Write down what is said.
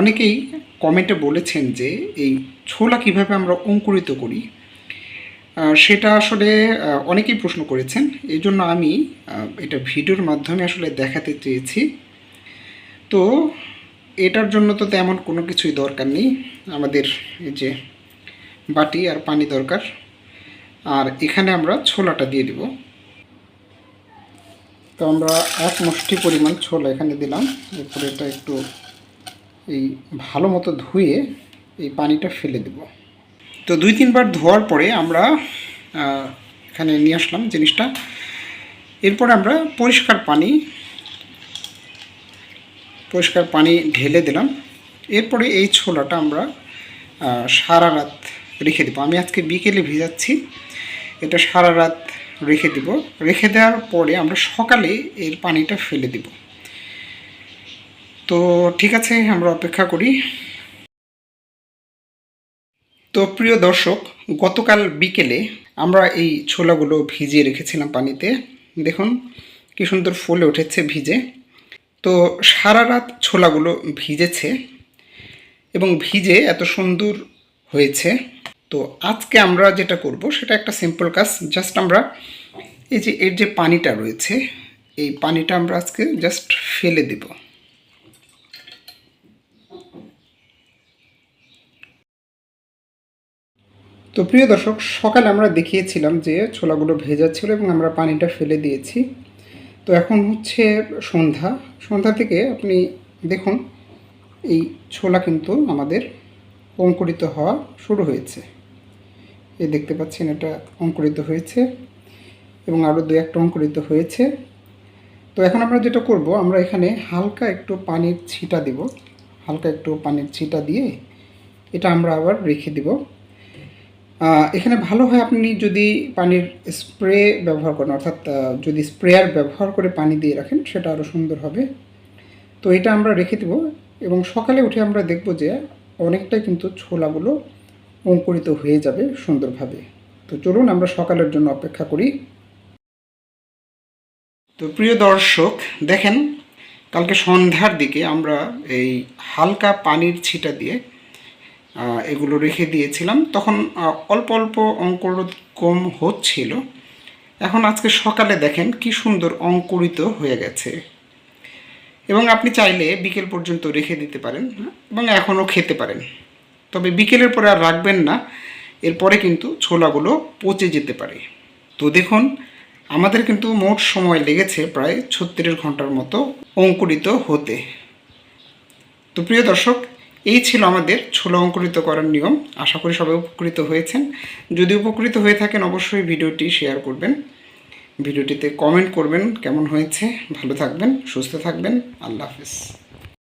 অনেকেই কমেন্টে বলেছেন যে এই ছোলা কীভাবে আমরা অঙ্কুরিত করি? সেটা আসলে অনেকেই প্রশ্ন করেছেন। এই জন্য আমি এটা ভিডিওর মাধ্যমে আসলে দেখাতে চেয়েছি। তো এটার জন্য তো তেমন কোনো কিছুই দরকার নেই। আমাদের এই যে বাটি আর পানি দরকার। আর এখানে আমরা ছোলাটা দিয়ে দিব। তো আমরা এক মুষ্টি পরিমাণ ছোলা এখানে দিলাম। এরপরে এটা একটু এই ভালো মতো ধুয়ে এই পানিটা ফেলে দেব। তো দুই তিনবার ধোয়ার পরে আমরা এখানে নিয়ে আসলাম জিনিসটা। এরপরে আমরা পরিষ্কার পানি পরিষ্কার পানি ঢেলে দিলাম। এরপরে এই ছোলাটা আমরা সারা রাত রেখে দেবো। আমি আজকে বিকেলে ভিজাচ্ছি। এটা সারা রাত রেখে দেব। রেখে দেওয়ার পরে আমরা সকালে এর পানিটা ফেলে দেব। তো ঠিক আছে, আমরা অপেক্ষা করি। তো প্রিয় দর্শক, গতকাল বিকেলে আমরা এই ছোলাগুলো ভিজিয়ে রেখেছিলাম পানিতে। দেখুন, কি সুন্দর ফুলে উঠেছে ভিজে। তো সারা রাত ছোলাগুলো ভিজেছে এবং ভিজে এত সুন্দর হয়েছে। তো আজকে আমরা যেটা করব, সেটা একটা সিম্পল কাজ জাস্ট আমরা এই যে, এর যে পানিটা রয়েছে, এই পানিটা আমরা আজকে জাস্ট ফেলে দেব। তো প্রিয় দর্শক, সকালে আমরা দেখিয়েছিলাম যে ছোলাগুলো ভেজা ছিল এবং আমরা পানিটা ফেলে দিয়েছি। তো এখন হচ্ছে সন্ধ্যা। সন্ধ্যা থেকে আপনি দেখুন, এই ছোলা কিন্তু আমাদের অঙ্কুরিত হওয়া শুরু হয়েছে। এই দেখতে পাচ্ছেন, এটা অঙ্কুরিত হয়েছে এবং আরও দু একটা অঙ্কুরিত হয়েছে। তো এখন আমরা যেটা করব, আমরা এখানে হালকা একটু পানির ছিটা দিব। হালকা একটু পানির ছিটা দিয়ে এটা আমরা আবার রেখে দিব। এখানে ভালো হয় আপনি যদি পানির স্প্রে ব্যবহার করেন, অর্থাৎ যদি স্প্রেয়ার ব্যবহার করে পানি দিয়ে রাখেন, সেটা আরও সুন্দর হবে। তো এটা আমরা রেখে দেব এবং সকালে উঠে আমরা দেখব যে অনেকটাই কিন্তু ছোলাগুলো অঙ্কুরিত হয়ে যাবে সুন্দরভাবে। তো চলুন আমরা সকালের জন্য অপেক্ষা করি। তো প্রিয় দর্শক, দেখেন, কালকে সন্ধ্যার দিকে আমরা এই হালকা পানির ছিটা দিয়ে এগুলো রেখে দিয়েছিলাম। তখন অল্প অল্প অঙ্কুর কম হচ্ছিল। এখন আজকে সকালে দেখেন কি সুন্দর অঙ্কুরিত হয়ে গেছে। এবং আপনি চাইলে বিকেল পর্যন্ত রেখে দিতে পারেন এবং এখনও খেতে পারেন। তবে বিকেলের পরে আর রাখবেন না, এরপরে কিন্তু ছোলাগুলো পচে যেতে পারে। তো দেখুন, আমাদের কিন্তু মোট সময় লেগেছে প্রায় ছত্রিশ ঘণ্টার মতো অঙ্কুরিত হতে। তো প্রিয় দর্শক এই ছিল আমাদের ছোলা অঙ্কুরিত করার নিয়ম। আশা করি সবাই উপকৃত হয়েছেন। যদি উপকৃত হয়ে থাকেন, অবশ্যই ভিডিওটি শেয়ার করবেন। ভিডিওটিতে কমেন্ট করবেন কেমন হয়েছে। ভালো থাকবেন, সুস্থ থাকবেন। আল্লাহ হাফিজ।